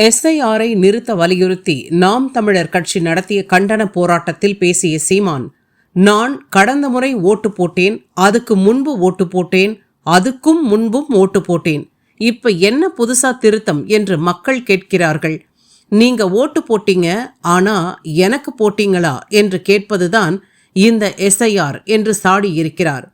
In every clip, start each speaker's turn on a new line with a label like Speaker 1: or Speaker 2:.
Speaker 1: எஸ்ஐஆரை நிறுத்த வலியுறுத்தி நாம் தமிழர் கட்சி நடத்திய கண்டன போராட்டத்தில் பேசிய சீமான் நான் கடந்த முறை ஓட்டு போட்டேன் அதுக்கு முன்பு ஓட்டு போட்டேன் அதுக்கும் முன்பும் ஓட்டு போட்டேன். இப்ப என்ன புதுசா திருத்தம்? என்று மக்கள் கேட்கிறார்கள். நீங்க ஓட்டு போட்டீங்க ஆனா எனக்கு போட்டீங்களா? என்று கேட்பதுதான் இந்த எஸ்ஐஆர் என்று சாடி இருக்கிறார்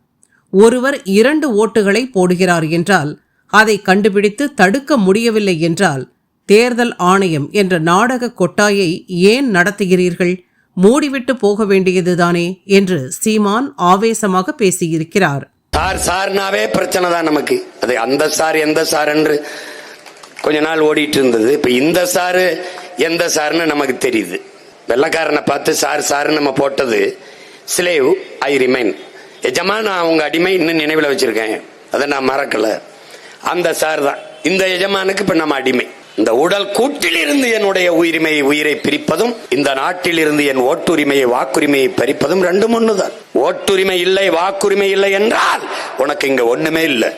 Speaker 1: ஒருவர் இரண்டு ஓட்டுகளை போடுகிறார் என்றால் அதை கண்டுபிடித்து தடுக்க முடியவில்லை என்றால் தேர்தல் ஆணையம் என்ற நாடக கொட்டாயை ஏன் நடத்துகிறீர்கள்? மூடிவிட்டு போக வேண்டியதுதானே? என்று சீமான் ஆவேசமாக பேசியிருக்கிறார்.
Speaker 2: சார் சார்னாவே பிரச்சனை தான் நமக்கு. அது அந்த சார் எந்த சார் என்று கொஞ்ச நாள் ஓடிட்டு இருந்தது இப்ப இந்த சாரு எந்த சார்னு நமக்கு தெரியுது. வெள்ளக்காரனை பார்த்து சார் சார்னு நம்ம போட்டது ஸ்லேவ் ஐ ரிமைன். எஜமா நான் உங்க அடிமை இன்னும் நினைவில் வச்சிருக்கேன். அதை நான் மறக்கல. அந்த சார் தான். இந்த எஜமானுக்கு இப்ப நம்ம அடிமை. இந்த உடல் கூட்டில் இருந்து என்னுடைய உயிரிமையை உயிரை பிரிப்பதும் இந்த நாட்டில் இருந்து என் ஓட்டுரிமையை வாக்குரிமையை பறிப்பதும் ரெண்டும் ஒண்ணுதான். ஓட்டுரிமை இல்லை வாக்குரிமை இல்லை என்றால் உனக்கு இங்க ஒண்ணுமே இல்லை.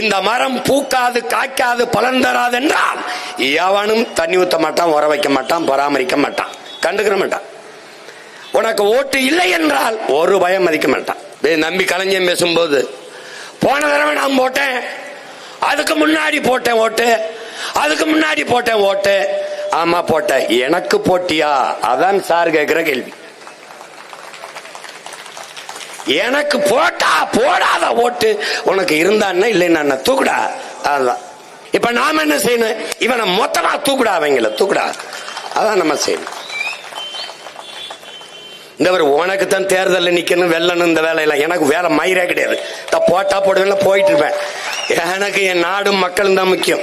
Speaker 2: இந்த மரம் பூக்காது காய்க்காது பலன் தராது என்றால் எவனும் தண்ணி ஊத்த மாட்டான் உர வைக்க மாட்டான் பராமரிக்க மாட்டான். கண்டுக்கிற மாட்டான். உனக்கு ஓட்டு இல்லை என்றால் ஒரு பயம் மதிக்க மாட்டான். நம்பி கலைஞன் பேசும்போது போன தடவை நான் போட்டேன். அதுக்கு முன்னாடி போட்டேன் ஓட்டு. அதுக்கு முன்னாடி போட்டேன் ஓட்டு. ஆமா போட்டேன். எனக்கு போட்டியா? அதான் சார் கேட்கிற கேள்வி. எனக்கு போட்டா போடாத ஓட்டு. உனக்கு இருந்தான்னா இல்லைன்னா தூக்குடா. அதுதான் இப்ப நாம என்ன செய்யணும்? இவனை மொத்தமா தூக்குடா அவங்கள. தூக்குடா. அதான் நம்ம செய்யணும். இந்த ஒரு உனக்கு தான் தேர்தலில் நிக்கணும் வெல்லணும் இந்த வேலையெல்லாம். எனக்கு வேலை மயிரே கிடையாது. போட்டா போடுவேன் போயிட்டு இருப்பேன். எனக்கு என் நாடும் மக்களும் தான் முக்கியம்.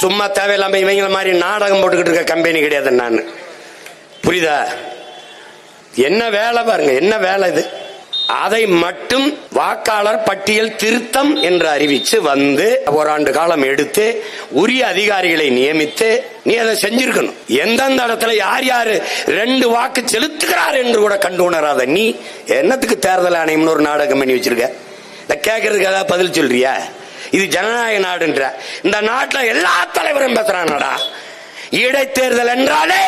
Speaker 2: சும்மா தேவையில்லாம இவங்கள மாதிரி நாடகம் போட்டுக்கிட்டு இருக்க கம்பெனி கிடையாது நான். புரியுதா? என்ன வேலை பாருங்க என்ன வேலை இது? அதை மட்டும் வாக்காளர் பட்டியல் திருத்தம் என்று அறிவிச்சு வந்து ஓராண்டு காலம் எடுத்து உரிய அதிகாரிகளை நியமித்து நீ அதை செஞ்சிருக்கணும். எந்தெந்த இடத்துல யார் யார் ரெண்டு வாக்கு செலுத்துகிறார் என்று கூட கண்டு உணராத நீ என்னத்துக்கு தேர்தல் ஆணையம்னு ஒரு நாடகம் பண்ணி வச்சிருக்க? இதை கேட்கறதுக்கு ஏதாவது பதில் சொல்றியா? இது ஜனநாயக நாடுன்ற. இந்த நாட்டில் எல்லா தலைவரும் பேசுறானடா இடைத்தேர்தல் என்றாலே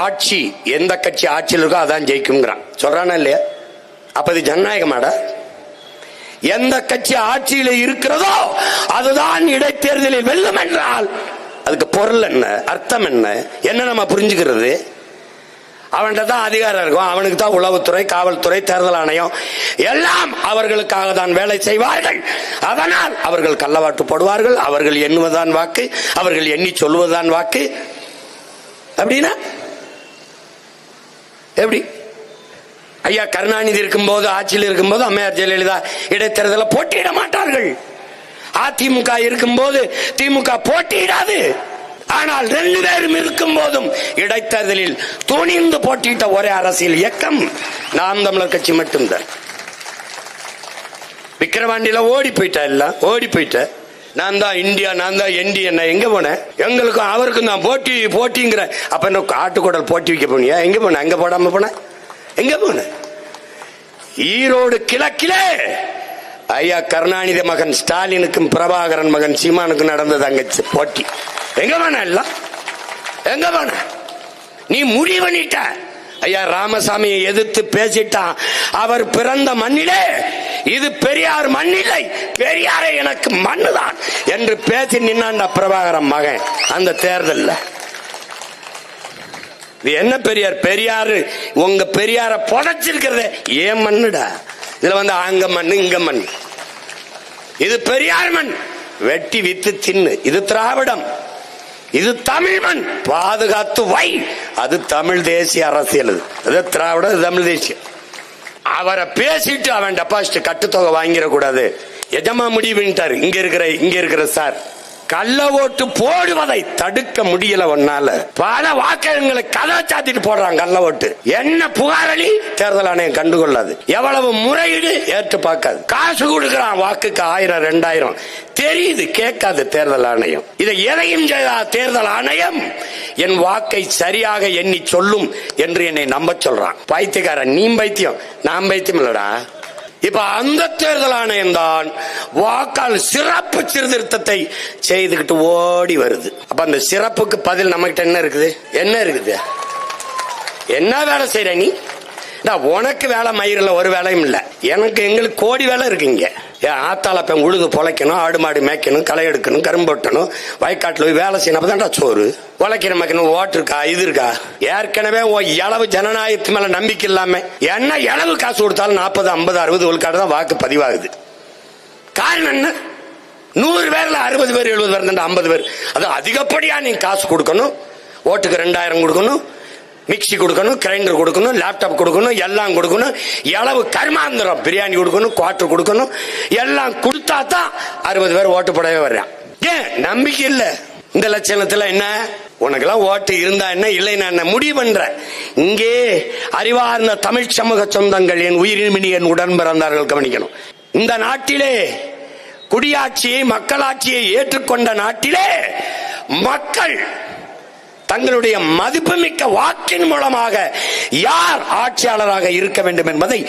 Speaker 2: ஆட்சி எந்த கட்சி ஆட்சியில் இருக்கோ அதான் ஜெயிக்குங்கிறான் சொல்றானா இல்லையா? அப்ப இது ஜனநாயகமாடா? எந்த கட்சி ஆட்சியில் இருக்கிறதோ அதுதான் இடைத்தேர்தலில் வெல்லும் என்றால் அதுக்கு பொருள் என்ன? அர்த்தம் என்ன? என்ன நம்ம புரிஞ்சுக்கிறது? அவன்கிட்ட தான் அதிகாரம் இருக்கும். அவனுக்கு தான் உளவுத்துறை காவல்துறை தேர்தல் ஆணையம். எல்லாம் அவர்களுக்காக தான் வேலை செய்வார்கள். அதனால் அவர்கள் கள்ளவாட்டு போடுவார்கள். அவர்கள் எண்ணுவதான் வாக்கு. அவர்கள் எண்ணி சொல்வதுதான் வாக்கு. அப்படின்னா? எப்படி? ஐயா கருணாநிதி இருக்கும்போது ஆட்சியில் இருக்கும்போது அம்மையார் ஜெயலலிதா இடைத்தேர்தலில் போட்டியிட மாட்டார்கள். அதிமுக இருக்கும்போது திமுக போட்டியிடாது. ஆனால் ரெண்டு பேரும் இருக்கும் போதும் இடைத்தேர்தலில் துணிந்து போட்டியிட்ட ஒரே அரசியல் இயக்கம் நாம் தமிழர் கட்சி மட்டும்தான். விக்கிரவாண்டியில ஓடி போயிட்டா எல்லாம் ஓடி போயிட்ட. நான் தான் இந்தியா நான் தான் என்டிஏ நான் எங்க போனேன்? எங்களுக்கும் அவருக்கும் தான் போட்டி போட்டிங்கிற அப்ப என்ன ஆட்டுக்குடல் போட்டி வைக்க போனியா? எங்க போன? அங்க போடாம போன? எங்க போன? ஈரோடு கிழக்கிலே ஐயா கருணாநிதி மகன் ஸ்டாலினுக்கும் பிரபாகரன் மகன் சீமானுக்கும் நடந்தது அங்க போட்டி. எங்க வேணா எல்லாம்? எங்க வேணா நீ முடிவனிட்ட பண்ணிட்ட ஐயா ராமசாமியை எதிர்த்து பேசிட்டான். அவர் பிறந்த மண்ணிலே இது பெரியார் மண்ணில்லை. பெரியாரே எனக்கு மண்ணுதான் என்று பேசி நின்னான் பிரபாகரன் மகன். அந்த தேர்தலில். இது என்ன பெரியார்? பெரியாரு உங்க பெரியார புடைச்சிருக்கிறத ஏன் மண்ணுடா? இதுல வந்து அங்க மண் இங்க மண் இது பெரியார் மண். வெட்டி வித்து தின்னு. இது திராவிடம். இது தமிழ் மண் பாதுகாத்து வை. அது தமிழ் தேசிய அரசியல் அது. அது தமிழ் தேசியம் அவரை பேசிட்டு அவன் டெபாசிட் கட்டுத்தொகை வாங்கிடக்கூடாது. எஜமா முடிவுட்டாரு இங்க இருக்கிற இங்க இருக்கிற சார். கள்ள ஓட்டு போடுவதை தடுக்க முடியல ஒன்னால பல வாக்கங்களை கதை சாத்திட்டு போடுறாங்க கள்ள ஓட்டு. என்ன புகாரளி தேர்தல் ஆணையம் கண்டுகொள்ளாது. எவ்வளவு முறையீடு? ஏற்று பார்க்காது. காசு கொடுக்கறான் வாக்குக்கு ஆயிரம் ரெண்டாயிரம். தெரியுது கேட்காது தேர்தல் ஆணையம். இதை எதையும் செய்தா தேர்தல் ஆணையம்? என் வாக்கை சரியாக எண்ணி சொல்லும் என்று என்னை நம்ப சொல்றான். பைத்தியக்காரன் நீ பைத்தியம். நான் பைத்தியம் இல்லடா. இப்ப அந்த தேர்தல் ஆணையம் தான் வாக்கால் சிறப்பு சீர்திருத்தத்தை செய்துகிட்டு ஓடி வருது. அப்ப அந்த சிறப்புக்கு பதில் நம்மகிட்ட என்ன இருக்குது? என்ன இருக்குது? என்ன வேலை செய்யற நீ? நான் உனக்கு வேலை மயிரில் ஒரு வேலையும் இல்லை. எனக்கு எங்களுக்கு கோடி வேலை இருக்குங்க என் ஆத்தால பெண் உழுது பொழைக்கணும் ஆடு மாடு மேய்க்கணும் களை எடுக்கணும் கரும்பு வெட்டணும் வயக்காட்டில் போய் வேலை செய்யணும். அப்பதான்டா சோறு. உழைக்கணும் மேய்க்கணும் ஓட்டு இருக்கா? இது இருக்கா? ஏற்கனவே இளவு ஜனநாயகத்து மேல நம்பிக்கை இல்லாம என்ன இளவு காசு கொடுத்தாலும் நாற்பது ஐம்பது அறுபது விழுக்காடு தான் வாக்கு பதிவாகுது. காரணம் என்ன? நூறு பேர்ல அறுபது பேர் எழுபது பேர் ஐம்பது பேர். அது அதிகப்படியா நீ காசு கொடுக்கணும். ஓட்டுக்கு ரெண்டாயிரம் கொடுக்கணும். மிக்ஸி கொடுக்கணும் கிரைண்டர் கொடுக்கணும் லேப்டாப் கொடுக்கணும் எல்லாம் கொடுக்கணும். எளவு கருமாந்திரம் பிரியாணி கொடுக்கணும் குவாட்டர் கொடுக்கணும். எல்லாம் கொடுத்தா தான் அறுபது பேர் ஓட்டு போடவே வர்றான். ஏன்? நம்பிக்கை இல்லை. இந்த லட்சணத்துல என்ன? உனக்கெல்லாம் ஓட்டு இருந்தா என்ன இல்லைன்னா என்ன? முடிவு பண்றேன் இங்கே அறிவார்ந்த தமிழ் சமூக சொந்தங்கள் என் உயிரின் என் உடன் பிறந்தார்கள் கவனிக்கணும். இந்த நாட்டிலே குடியாட்சியை மக்களாட்சியை ஏற்றுக்கொண்ட நாட்டிலே மக்கள் தங்களுடைய மதிப்புமிக்க வாக்கின் மூலமாக யார் ஆட்சியாளராக இருக்க வேண்டும் என்பதை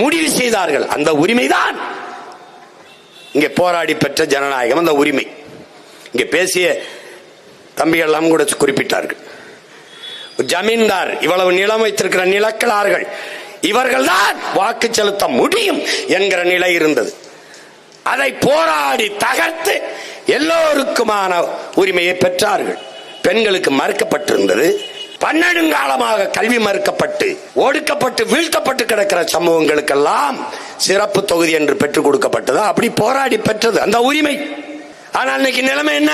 Speaker 2: முடிவு செய்தார்கள். அந்த உரிமைதான். இங்கே போராடி பெற்ற ஜனநாயகம் அந்த உரிமை. இங்கே பேசிய தம்பிகள் எல்லாம் கூட குறிப்பிட்டார்கள். ஜமீன்தார் இவ்வளவு நிலம் வைத்திருக்கிற நிலக்கலார்கள் இவர்கள்தான் வாக்கு செலுத்த முடியும் என்கிற நிலை இருந்தது. அதை போராடி தகர்த்து எல்லோருக்குமான உரிமையை பெற்றார்கள். பெண்களுக்கு மறுக்கப்பட்டிருந்தது. பன்னெடுங்காலமாக கல்வி மறுக்கப்பட்டு ஒடுக்கப்பட்டு வீழ்த்தப்பட்டு கிடக்கிற சமூகங்களுக்கெல்லாம் சிறப்பு தொகுதி என்று பெற்றுக் கொடுக்கப்பட்டது? அப்படி போராடி பெற்றது அந்த உரிமை. ஆனால் இன்னைக்கு நிலைமை என்ன?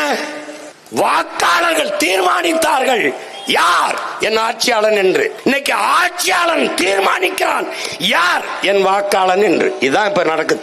Speaker 2: வாக்காளர்கள் தீர்மானித்தார்கள். யார் என் ஆட்சியாளன் என்று? இன்னைக்கு ஆட்சியாளன் தீர்மானிக்கிறான். யார் என் வாக்காளன் என்று? இதுதான் இப்ப நடக்குது.